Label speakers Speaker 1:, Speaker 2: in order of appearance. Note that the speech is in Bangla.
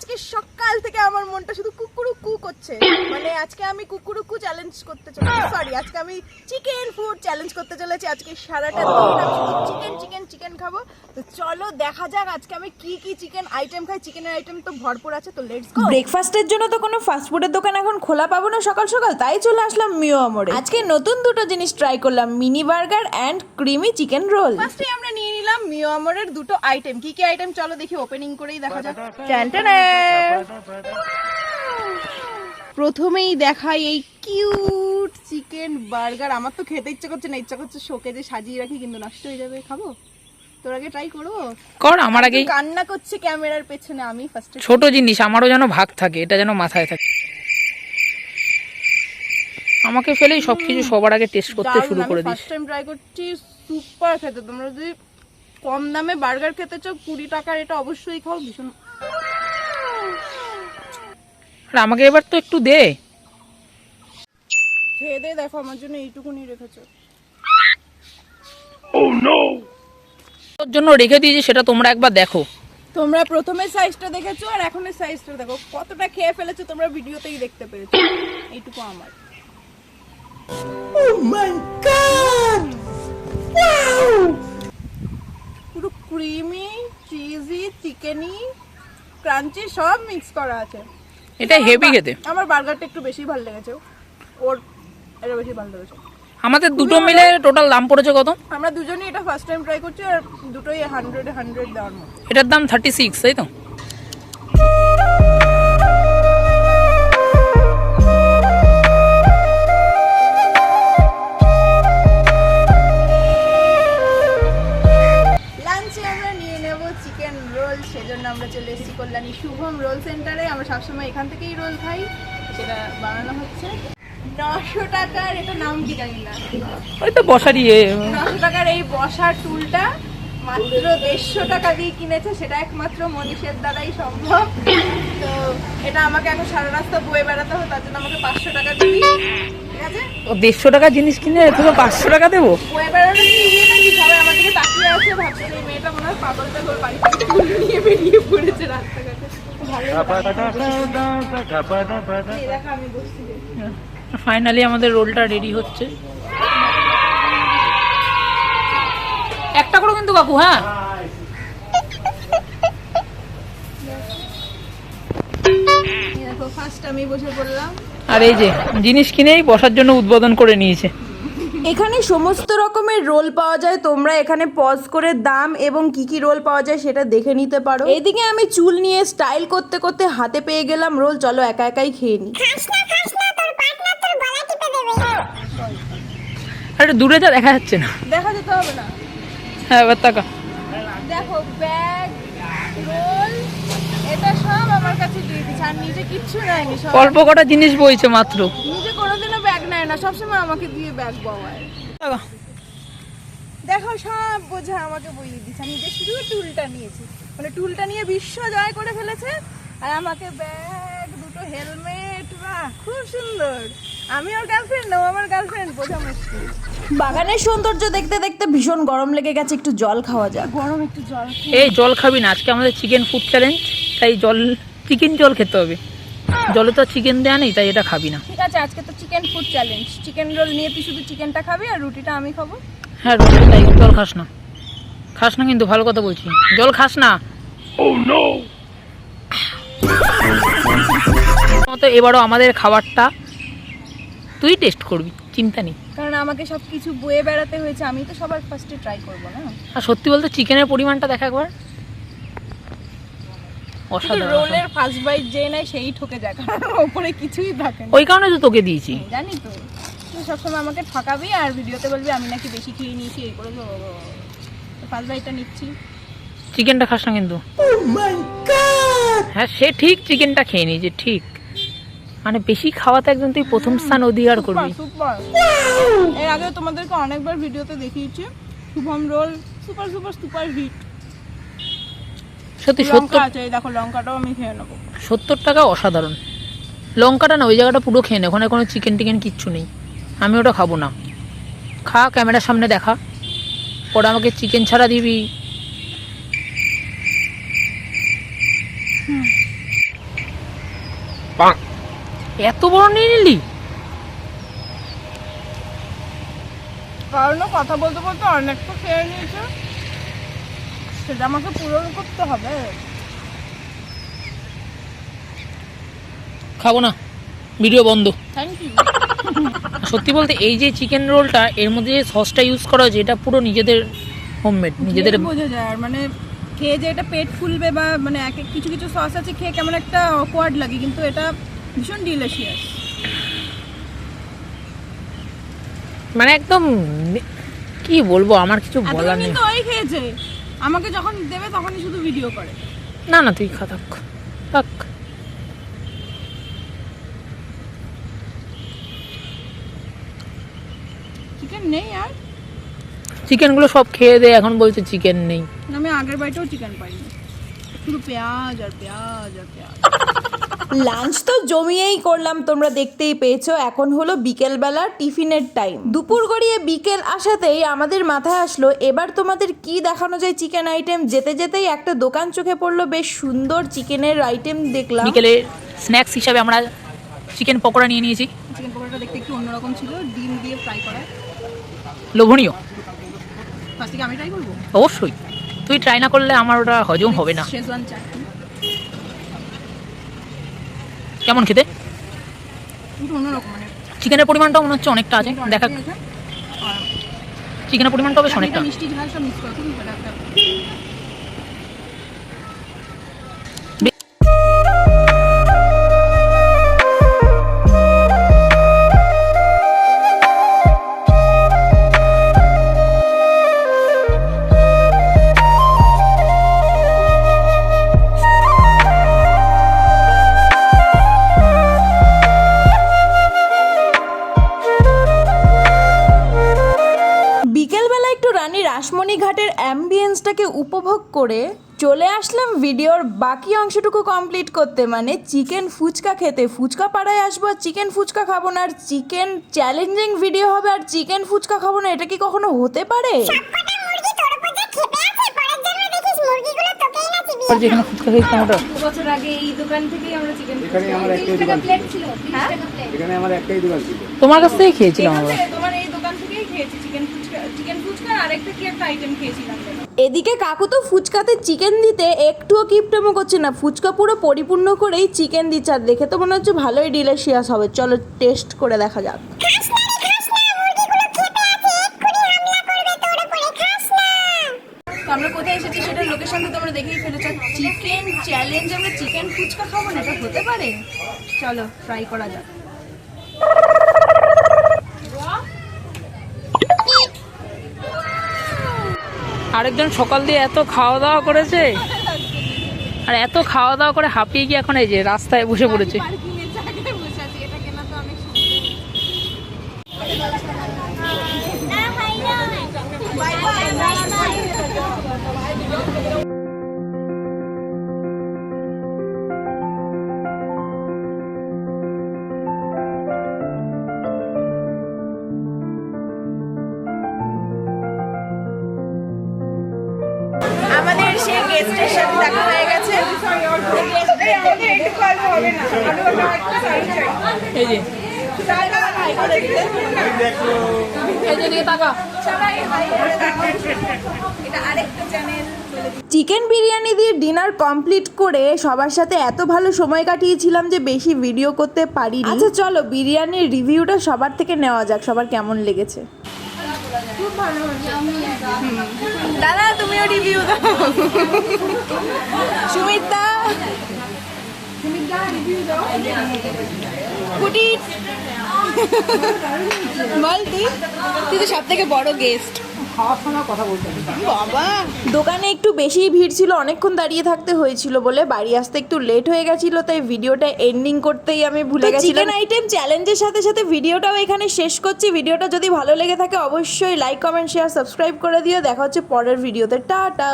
Speaker 1: আজকে সকাল থেকে আমার মনটা শুধু কুকুরু কু করছে মানে আজকে আমি কুকুরু কু চ্যালেঞ্জ করতে চলেছি সরি আজকে আমি চিকেন ফুড চ্যালেঞ্জ করতে চলেছি আজকে সারাটা দিন আমি শুধু চিকেন চিকেন চিকেন খাব তো চলো দেখা যাক আজকে আমি কি কি চিকেন আইটেম খাই চিকেনের আইটেম তো ভরপুর আছে তো লেটস গো
Speaker 2: ব্রেকফাস্টের জন্য তো কোনো ফাস্টফুডের দোকান এখন খোলা পাবো না সকাল সকাল তাই চলে আসলাম মিও আমরে আজকে নতুন দুটো জিনিস ট্রাই করলাম mini burger and creamy chicken roll
Speaker 1: ফার্স্টে আমরা নিয়ে নিলাম মিও আমরের দুটো আইটেম কি কি আইটেম চলো দেখি ওপেনিং করেই দেখা যাক প্রথমেই দেখাই এই কিউট চিকেন বার্গার। আমার তো খেতে ইচ্ছা করছে না ইচ্ছা করছে শোকে যে সাজিয়ে রাখি কিন্তু নষ্ট হয়ে যাবে। খাব? তোর আগে ট্রাই করব?
Speaker 3: কর আমার আগেই।
Speaker 1: কান্না করছে ক্যামেরার পেছনে আমি ফার্স্টে
Speaker 3: ছোট জিনিস আমারও যেন ভাগ থাকে এটা যেন মাথায় থাকে। আমাকে ফেলেই সবকিছু সবার আগে টেস্ট করতে শুরু করে দিস।
Speaker 1: ফার্স্ট টাইম ট্রাই করছি সুপার খেতে। তোমরা যদি কম দামে বার্গার খেতে চাও কুড়ি টাকার এটা অবশ্যই খাও ভীষণ
Speaker 3: আর আমাকে এবার তো একটু দে।
Speaker 1: খেয়ে দিয়ে দেখো আমার জন্য এইটুকুনি রেখেছো।
Speaker 3: তোর জন্য রেখে দিয়েছি সেটা তোমরা একবার দেখো।
Speaker 1: তোমরা প্রথমে সাইজটা দেখেছ আর এখনের সাইজটা দেখো। কতটা খেয়ে ফেলেছো তোমরা ভিডিওতেই দেখতে পেরেছ এইটুকু আমার। পুরো ক্রিমি চিজি চিকেনি ক্রাঞ্চি সব মিক্স করা আছে।
Speaker 3: এটা হেভি খেতে।
Speaker 1: আমার বার্গারটা একটু বেশি ভালো লেগেছে। ওর এটা বেশি ভালো লেগেছে।
Speaker 3: আমাদের দুটো মিলে টোটাল দাম পড়েছে কত?
Speaker 1: আমরা দুজনেই এটা ফার্স্ট টাইম ট্রাই করছি আর দুটোই হান্ড্রেড হান্ড্রেড দেওয়ার মতো।
Speaker 3: এটার দাম থার্টি সিক্স তাই তো?
Speaker 1: সবসময় এখান থেকেই রোল খাই সেটা বানানো হচ্ছে। নশো টাকার এটা নাম কি জানি না।
Speaker 3: ওই তো বসারই এ,
Speaker 1: নশো টাকার এই বসার টুলটা মাত্র দেড়শো টাকা দিয়ে কিনেছে সেটা একমাত্র মনীষের দ্বারাই সম্ভব। তো এটা আমাকে এখন সারা রাস্তা বয়ে বেড়াতে হবে তার জন্য আমাকে পাঁচশো টাকা দিবি ঠিক আছে?
Speaker 3: ও দেড়শো টাকা জিনিস কিনে তোকে পাঁচশো টাকা দেবো?
Speaker 1: বয়ে বেড়ানো ইয়ে নাকি? সবাই আমার দিকে তাকিয়ে আছে ভাবছে এই মেয়েটা মনে হয় বাড়ি থেকে ফুল নিয়ে বেরিয়ে পড়েছে রাস্তাঘাটে ভালোই এই দেখো আমি বসছি যে।
Speaker 3: ফাইনালি আমাদের রোলটা রেডি হচ্ছে। একটা করো কিন্তু কাকু হ্যাঁ? আর এই যে জিনিস কিনেই বসার জন্য উদ্বোধন করে নিয়েছে।
Speaker 2: এখানে সমস্ত রকমের রোল পাওয়া যায়। তোমরা এখানে পজ করে দাম এবং কি কি রোল পাওয়া যায় সেটা দেখে নিতে পারো। এদিকে আমি চুল নিয়ে স্টাইল করতে করতে হাতে পেয়ে গেলাম রোল চলো একা একাই খেয়ে নিই
Speaker 3: আরে দূরে যা দেখা যাচ্ছে না।
Speaker 1: দেখা যেতে হবে না।
Speaker 3: হ্যাঁ এবার
Speaker 1: দেখো ব্যাগ রোল এটা সব আমার কাছে দিয়ে দিচ্ছে আর নিজে কিচ্ছু নেয়নি
Speaker 3: অল্প কটা জিনিস বইছে মাত্র
Speaker 1: নিজে কোনোদিনও ব্যাগ নেয় না সবসময় আমাকে দিয়ে ব্যাগ বওয়ায় দেখো সব বোঝা আমাকে বইয়ে দিচ্ছে। আমি যে শুধু টুলটা নিয়েছি। মানে টুলটা নিয়ে বিশ্ব জয় করে ফেলেছে। আর আমাকে ব্যাগ দুটো হেলমেট বাহ খুব সুন্দর। আমি ওর গার্লফ্রেন্ড ও আমার গার্লফ্রেন্ড বোঝা মুশকিল।
Speaker 2: বাগানের সৌন্দর্য দেখতে দেখতে ভীষণ গরম লেগে গেছে একটু জল খাওয়া যাক।
Speaker 1: গরম একটু জল
Speaker 3: এই জল খাবি না আজকে আমাদের চিকেন ফুড চ্যালেঞ্জ তাই জল চিকেন জল খেতে হবে। জলে তো চিকেন দেয়া নেই তাই এটা খাবি না।
Speaker 1: ঠিক আছে আজকে তো chicken food challenge chicken roll নিয়ে তুই শুধু চিকেনটা খাবি আর রুটিটা আমি খাব।
Speaker 3: হ্যাঁ রোল তাই জল খাস না। খাস না কিন্তু ভালো কথা বলছি। জল খাস না। মতো এবারও আমাদের খাবারটা তুই টেস্ট করবি চিন্তা নেই।
Speaker 1: কারণ আমাকে সব কিছু বয়ে বেড়াতে হয়েছে আমি তো সবার ফার্স্টে ট্রাই করব না?
Speaker 3: আর সত্যি বলতে চিকেনের পরিমাণটা দেখা একবার।
Speaker 1: রোলের ফার্স্ট বাইট যে নেয় সেই ঠকে যায় কারণ ওপরে কিছুই থাকে না।
Speaker 3: ওই কারণে তো তোকে দিয়েছি।
Speaker 1: জানি তো। তুই সবসময় আমাকে ঠকাবি আর ভিডিওতে বলবি আমি নাকি বেশি খেয়ে নিয়েছি এই করে ফার্স্ট বাইটটা নিচ্ছি।
Speaker 3: চিকেনটা খাস না কিন্তু। হ্যাঁ সে ঠিক চিকেনটা খেয়ে নিয়েছে ঠিক। মানে বেশি খাওয়াতে একজন তুই প্রথম স্থান অধিকার করবি।
Speaker 1: এর আগে তোমাদেরকে অনেকবার ভিডিওতে দেখিয়েছি Shubham roll super super super hit
Speaker 3: সত্যি সত্তর
Speaker 1: আছে দেখো লঙ্কাটাও আমি খেয়ে নেব।
Speaker 3: সত্তর টাকা অসাধারণ। লঙ্কাটা না ওই জায়গাটা পুরো খেয়ে নে ওখানে কোনো চিকেন টিকেন কিচ্ছু নেই। আমি ওটা খাব না। খা ক্যামেরার সামনে দেখা। পরে আমাকে চিকেন ছাড়া দিবি। এত বড় নিয়ে নিলি?
Speaker 1: কারণ কথা বলতে বলতে অনেক তো খেয়ে নিয়েছে। সেটা আমাকে পূরণ করতে হবে।
Speaker 3: খাব না। ভিডিও বন্ধ।
Speaker 1: থ্যাংক ইউ
Speaker 3: সত্যি বলতে এই যে চিকেন রোলটা এর মধ্যে যে সসটা ইউজ করা হয়েছে এটা পুরো নিজেদের হোমমেড নিজেদের
Speaker 1: বোঝা যায়। আর মানে খেয়ে যে এটা পেট ফুলবে বা মানে এক এক কিছু কিছু সস আছে খেয়ে কেমন একটা অকওয়ার্ড লাগে কিন্তু এটা ভীষণ ডিলিশিয়াস
Speaker 3: মানে একদম কি বলব আমার কিছু বলার নেই।
Speaker 1: কিন্তু ওই খেয়েছে। আমাকে যখন দেবে তখনই শুধু ভিডিও করে।
Speaker 3: না না তুই খা থাক থাক।
Speaker 1: চিকেন নেই আর?
Speaker 3: চিকেনগুলো সব খেয়ে দে এখন বলছে চিকেন নেই।
Speaker 1: আমি আগের বাড়িতেও চিকেন পাইনি। শুধু পেঁয়াজ আর পেঁয়াজ আর পেঁয়াজ।
Speaker 2: লাঞ্চ তো জমিয়েই করলাম তোমরা দেখতেই পেয়েছ। এখন হলো বিকেলবেলা টিফিনের টাইম দুপুর গড়িয়ে বিকেল আসাতেই আমাদের মাথায় আসলো এবার তোমাদের কি দেখানো যায় চিকেন আইটেম যেতে যেতেই একটা দোকান চোখে পড়ল বেশ সুন্দর চিকেনের আইটেম দেখলাম।
Speaker 3: বিকেলে স্ন্যাক্স হিসাবে আমরা চিকেন পকোড়া নিয়ে নিয়েছি।
Speaker 1: চিকেন পকোড়াটা দেখতে একটু অন্যরকম ছিল ডিম দিয়ে ফ্রাই করা।
Speaker 3: লোভনীয়।
Speaker 1: ফার্স্ট আমি ট্রাই করব?
Speaker 3: অবশ্যই। তুই ট্রাই না করলে আমার ওটা হজম হবে না।
Speaker 1: শেজওয়ান চাটনি।
Speaker 3: কেমন খেতে? চিকেনের পরিমাণটাও মনে হচ্ছে অনেকটা আছে। দেখা চিকেনের পরিমাণটাও বেশ অনেকটা।
Speaker 1: মিষ্টি ঝাল সব মিক্স করা
Speaker 2: অ্যাম্বিয়েন্সটাকে উপভোগ করে চলে আসলাম ভিডিওর বাকি অংশটুকু কমপ্লিট করতে। মানে চিকেন ফুচকা খেতে। ফুচকা পাড়ায় আসব আর চিকেন ফুচকা খাব না। আর চিকেন চ্যালেঞ্জিং ভিডিও হবে আর চিকেন ফুচকা খাব না। এটা কি কখনো হতে পারে?
Speaker 3: যেখানে ফুচকা খেয়েছিলাম ওটা
Speaker 1: বছর আগে এই দোকান থেকেই আমরা চিকেন
Speaker 4: এখানে আমার একটাই দোকান ছিল। এখানে আমার একটাই দোকান ছিল।
Speaker 3: তোমার কাছ থেকেই খেয়েছিলাম আমরা
Speaker 1: তোমার এই দোকান থেকেই খেয়েছি চিকেন ফুচকা চিকেন ফুচকা আর আরেকটা কি একটা আইটেম খেয়েছিলাম
Speaker 2: এদিকে কাকু তো ফুচকাতে চিকেন দিতে একটুও কিপটেমো করছে না। ফুচকা পুরো পরিপূর্ণ করেই চিকেন দিচ্ছে আর দেখে তো মনে হচ্ছে ভালোই ডিলিশিয়াস হবে। চলো টেস্ট করে দেখা যাক।
Speaker 1: আমরা কোথায় এসেছি সেটার লোকেশন তো তোমরা দেখেই ফেলেছো। চিকেন চ্যালেঞ্জ আমরা চিকেন ফুচকা খাব না এটা হতে পারে? চলো ট্রাই করা যাক।
Speaker 3: আরেকজন সকাল দিয়ে এত খাওয়া দাওয়া করেছে? আর এত খাওয়া দাওয়া করে হাঁপিয়ে গিয়ে এখন এই যে রাস্তায় বসে পড়েছে।
Speaker 2: দেখা হয়ে গেছে।
Speaker 3: এই যে।
Speaker 2: চিকেন বিরিয়ানি দিয়ে ডিনার কমপ্লিট করে সবার সাথে এত ভালো সময় কাটিয়েছিলাম যে বেশি ভিডিও করতে পারিনি। আচ্ছা চলো বিরিয়ানির রিভিউটা সবার থেকে নেওয়া যাক সবার কেমন লেগেছে। দাদা তুমিও রিভিউ দাও। সুমিতা বল তুই। তুই তো সব থেকে বড় গেস্ট দোকানে একটু বেশি ভিড় ছিল অনেকক্ষণ দাঁড়িয়ে থাকতে হয়েছিল বলে বাড়ি আসতে একটু লেট হয়ে গেছিল তাই ভিডিওটা এন্ডিং করতেই আমি ভুলে গেছি চিকেন আইটেম চ্যালেঞ্জের সাথে সাথে ভিডিওটাও এখানে শেষ করছি। ভিডিওটা যদি ভালো লেগে থাকে অবশ্যই লাইক কমেন্ট শেয়ার সাবস্ক্রাইব করে দিও। দেখা হচ্ছে পরের ভিডিওতে। টাটা!